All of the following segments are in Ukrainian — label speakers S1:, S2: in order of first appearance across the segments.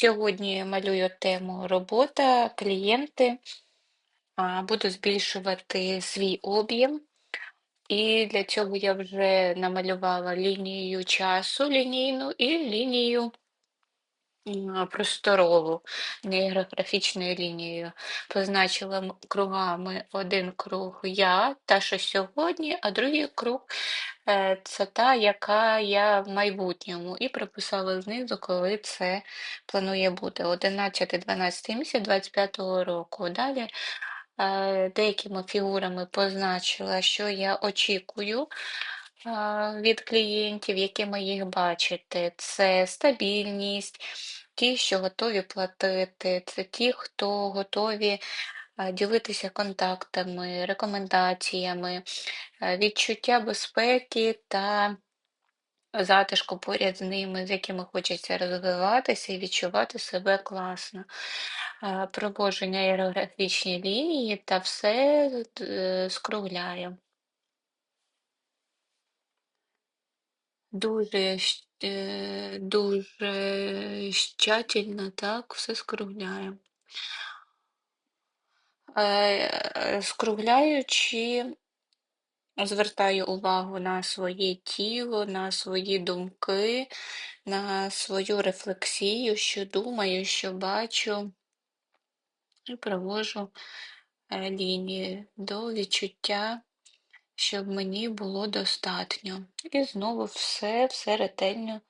S1: Сьогодні малюю тему робота, клієнти. Буду збільшувати свій об'єм. І для цього я вже намалювала лінію часу лінійну і лінію просторову нейрографічною лінією. Позначила кругами один круг я, та що сьогодні, а другий круг е, це та, яка я в майбутньому. І прописала знизу, коли це планує бути 11-12 місяць 25-го року. Далі е, деякими фігурами позначила, що я очікую від клієнтів, якими їх бачити. Це стабільність, ті, що готові платити, це ті, хто готові ділитися контактами, рекомендаціями, відчуття безпеки та затишку поряд з ними, з якими хочеться розвиватися і відчувати себе класно. Е, Проводження аерографічні лінії та все е. Дуже, е, дуже щательно, так, все скругляю. Е, Скругляючи, звертаю увагу на своє тіло, на свої думки, на свою рефлексію, що думаю, що бачу, і провожу е, лінії до відчуття, щоб мені було достатньо. І знову все, все ретельно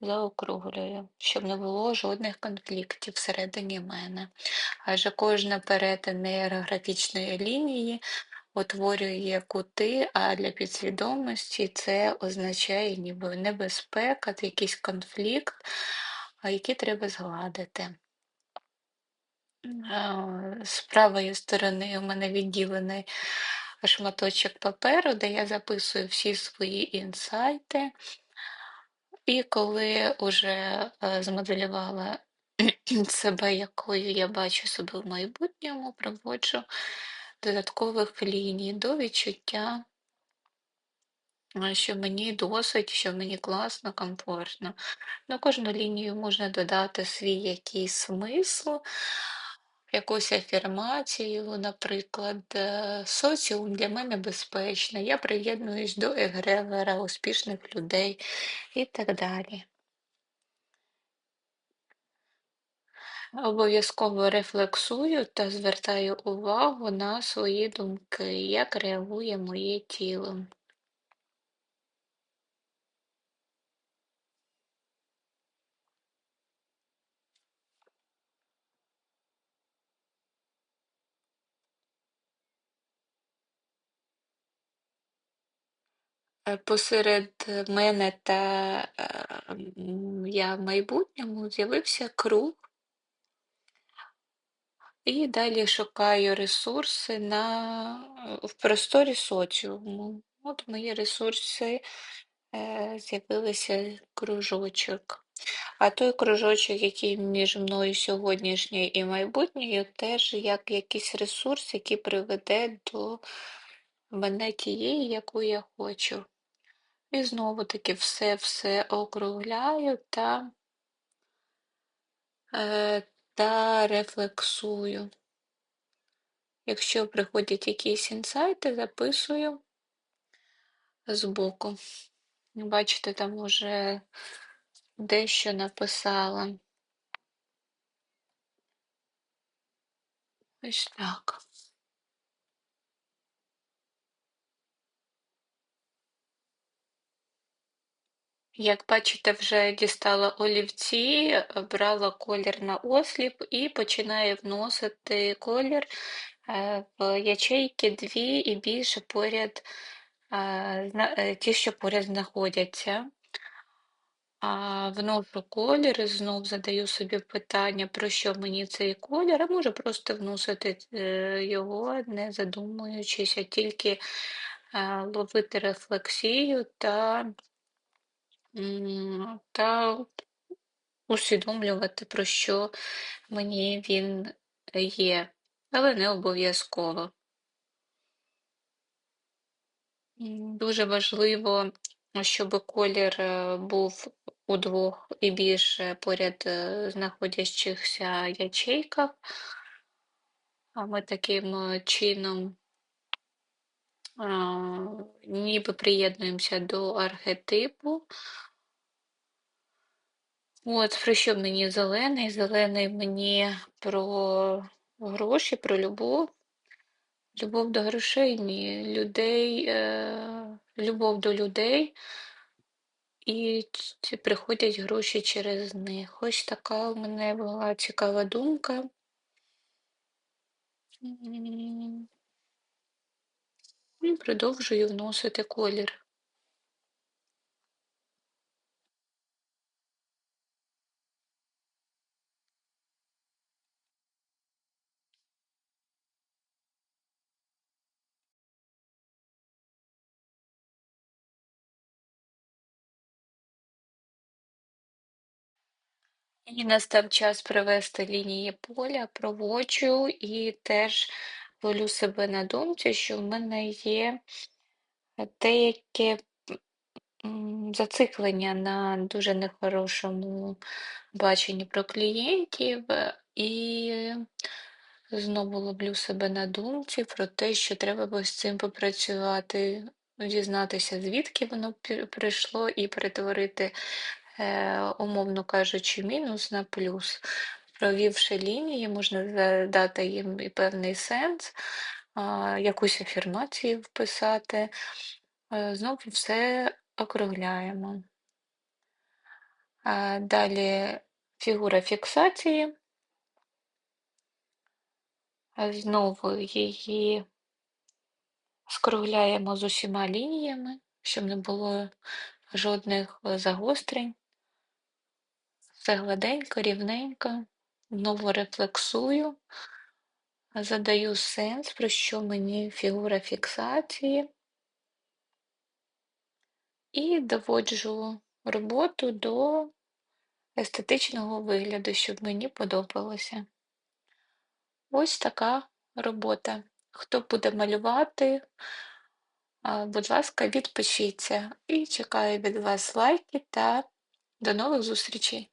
S1: заокруглюю, щоб не було жодних конфліктів всередині мене. Адже кожна перетин нейрографічної лінії утворює кути, а для підсвідомості це означає ніби небезпека, якийсь конфлікт, який треба згладити. З правої сторони у мене відділений шматочок паперу, де я записую всі свої інсайти. І коли вже е, змоделювала себе, якою я бачу себе в майбутньому, проводжу додаткових ліній до відчуття, е, що мені досить, що мені класно, комфортно. На кожну лінію можна додати свій якийсь смисл, якусь афірмацію, наприклад, е, соціум для мене безпечний, я приєднуюсь до егрегора успішних людей і так далі. Обов'язково рефлексую та звертаю увагу на свої думки, як реагує моє тіло. Посеред мене та е, я в майбутньому з'явився круг, і далі шукаю ресурси на, в просторі соціуму. От мої ресурси е, з'явилися кружочок. А той кружочок, який між мною сьогоднішньою і майбутньою, теж як якийсь ресурс, який приведе до мене тієї, яку я хочу. І знову таки все-все округляю та, е, та рефлексую. Якщо приходять якісь інсайти, записую збоку. Бачите, там уже дещо написала. Ось так. Як бачите, вже дістала олівці, брала колір на осліп і починаю вносити колір е, в ячейки дві і більше поряд, е, е, ті, що поряд знаходяться. А вношу колір і знов задаю собі питання, про що мені цей колір, а можу просто вносити його, не задумуючись, а тільки ловити рефлексію та, та усвідомлювати, про що мені він є, але не обов'язково. Дуже важливо, щоб колір е, був у двох і більше поряд е, ячейках. А ми таким е, чином а, ніби приєднуємося до архетипу. От, про що мені зелений? Зелений мені про гроші, про любов. Любов до грошей, ні, людей, е, любов до людей, і ці приходять гроші через них. Ось така у мене була цікава думка. І продовжую вносити колір. І настав час привести лінії поля, проводжу і теж ловлю себе на думці, що в мене є деяке зациклення на дуже нехорошому баченні про клієнтів, і знову ловлю себе на думці про те, що треба би з цим попрацювати, дізнатися, звідки воно прийшло, і перетворити, е, умовно кажучи, мінус на плюс. Провівши лінії, можна задати їм і певний сенс, якусь афірмацію вписати. Е, Знову все округляємо. Далі фігура фіксації. Знову її скругляємо з усіма лініями, щоб не було жодних е, загострень. Все гладенько, рівненько. Знову рефлексую, задаю сенс, про що мені фігура фіксації, і доводжу роботу до естетичного вигляду, щоб мені подобалося. Ось така робота. Хто буде малювати, будь ласка, відпишіться і чекаю від вас лайки та до нових зустрічей!